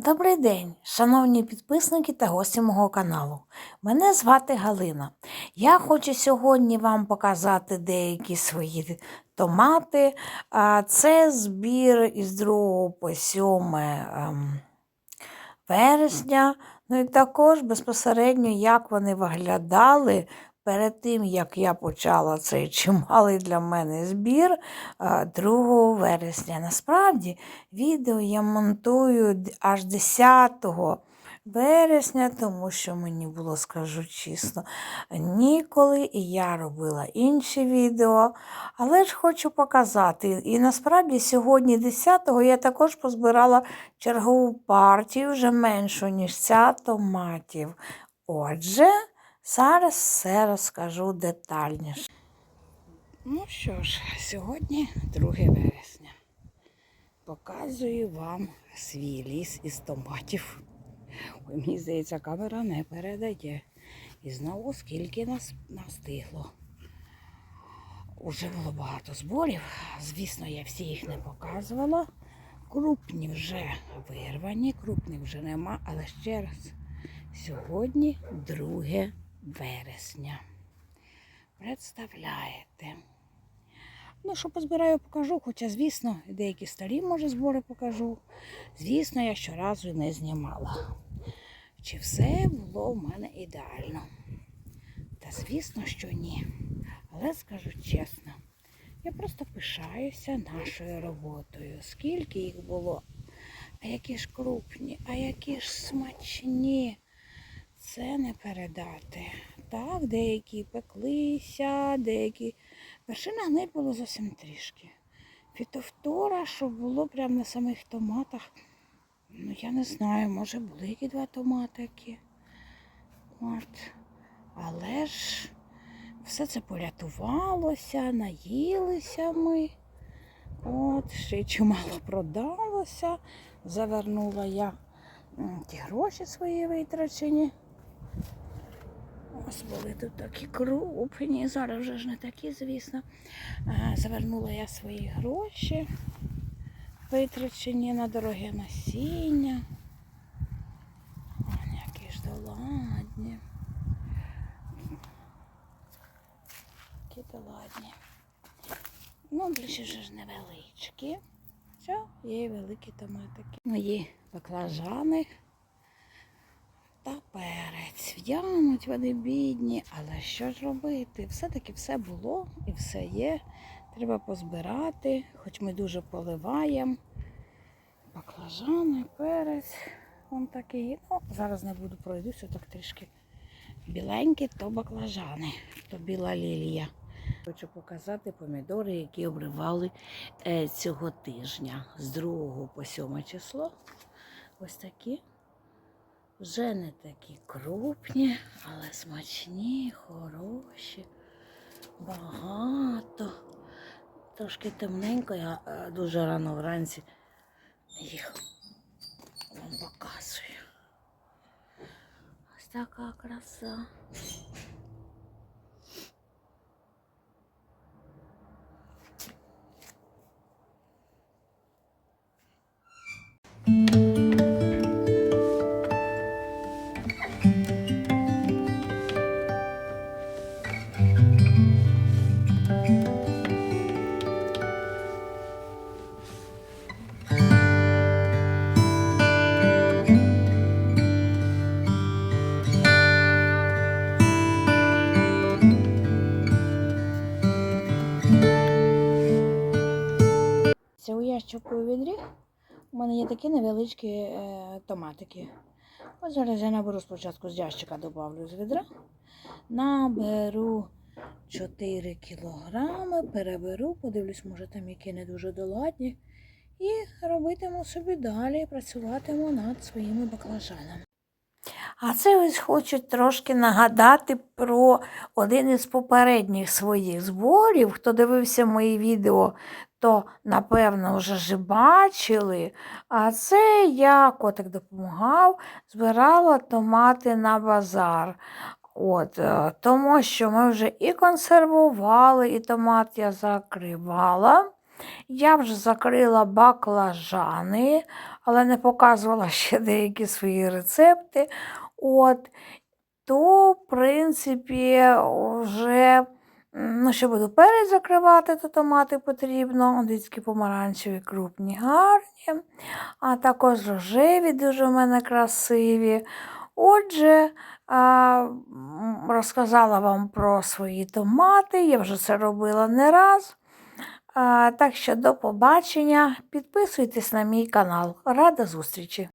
Добрий день, шановні підписники та гості мого каналу. Мене звати Галина. Я хочу сьогодні вам показати деякі свої томати. Це збір із 2 по 7 ем, вересня. Ну і також безпосередньо, як вони виглядали перед тим, як я почала цей чималий для мене збір 2 вересня. Насправді, відео я монтую аж 10 вересня, тому що мені було, скажу чесно, ніколи, і я робила інші відео. Але ж хочу показати. І насправді сьогодні 10-го я також позбирала чергову партію, вже меншу, ніж ця томатів. Отже, зараз все розкажу детальніше. Ну що ж, сьогодні 2 вересня. Показую вам свій ліс із томатів. Ой, мені здається, камера не передає. І знову скільки нас настигло. Уже було багато зборів. Звісно, я всі їх не показувала. Крупні вже вирвані, крупних вже нема, але ще раз. Сьогодні 2 вересня. Представляєте? Ну, що позбираю, покажу, хоча, звісно, деякі старі, може, збори покажу. Звісно, я щоразу не знімала. Чи все було в мене ідеально? Та звісно, що ні. Але скажу чесно, я просто пишаюся нашою роботою. Скільки їх було, а які ж крупні, а які ж смачні. Це не передати. Так, деякі пеклися, деякі. Вершина гниль було зовсім трішки. Фітофтора, що було прямо на самих томатах. Ну, я не знаю, може були які два томатики. От. Але ж все це порятувалося, наїлися ми. От, ще й чимало продалося. Завернула я ті гроші свої витрачені. Ось були тут такі крупні, зараз вже ж не такі, звісно. Завернула я свої гроші, витрачені на дороге насіння. О, які ж доладні. Які доладні. Ну, більше ж невеличкі. Все, є великі томатики. Мої баклажани та перець. В'януть вони бідні, але що ж робити? Все-таки все було і все є. Треба позбирати, хоч ми дуже поливаємо. Баклажани, перець. Вон такий. Ну, зараз не буду пройдуся, так трішки біленькі, то баклажани, то біла лілія. Хочу показати помідори, які обривали е, цього тижня з 2 по 7 число. Ось такі. Вже не такі крупні, але смачні, хороші, багато. Трошки темненько, я е, дуже рано вранці їх вам показую. Ось така краса. Ящику у відрі. У мене є такі невеличкі е, томатики. Ось зараз я наберу спочатку з ящика, добавлю з відра. Наберу 4 кілограми, переберу, подивлюсь, може там які не дуже доладні. І робитиму собі далі, працюватиму над своїми баклажанами. А це ось хочу трошки нагадати про один із попередніх своїх зборів. Хто дивився мої відео, то напевно вже ж бачили. А це я, котик допомагав, збирала томати на базар. От, е, тому що ми вже і консервували, і томат я закривала. Я вже закрила баклажани, але не показувала ще деякі свої рецепти. От, то, в принципі, вже, ну, ще буду перець закривати, то томати потрібно. Дицькі помаранчеві, крупні, гарні, а також рожеві дуже в мене красиві. Отже, розказала вам про свої томати, я вже це робила не раз. Так що до побачення. Підписуйтесь на мій канал. Рада зустрічі!